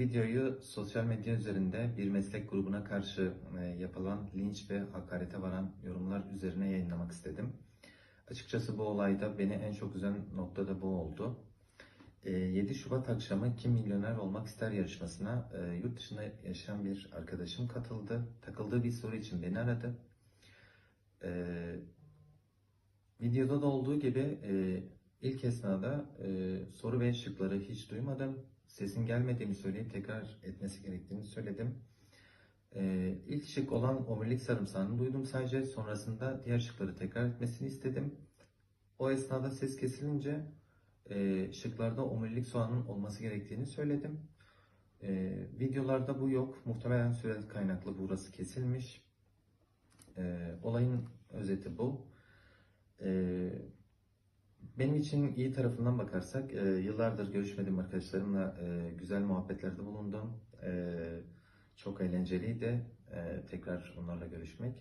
Videoyu sosyal medya üzerinde bir meslek grubuna karşı e, yapılan linç ve hakarete varan yorumlar üzerine yayınlamak istedim. Açıkçası bu olayda beni en çok üzen nokta da bu oldu. E, 7 Şubat akşamı Kim Milyoner Olmak İster yarışmasına e, yurt dışında yaşayan bir arkadaşım katıldı. Takıldığı bir soru için beni aradı. E, videoda da olduğu gibi e, ilk esnada e, soru ve şıkları hiç duymadım. Sesin gelmediğini söyleyip tekrar etmesi gerektiğini söyledim. E, ilk şık olan omurilik sarımsağını duydum sadece. Sonrasında diğer şıkları tekrar etmesini istedim. O esnada ses kesilince e, şıklarda omurilik soğanın olması gerektiğini söyledim. E, videolarda bu yok. Muhtemelen süre kaynaklı burası kesilmiş. E, olayın özeti bu. Benim için iyi tarafından bakarsak, e, yıllardır görüşmediğim arkadaşlarımla e, güzel muhabbetlerde bulundum. E, çok eğlenceliydi e, tekrar onlarla görüşmek.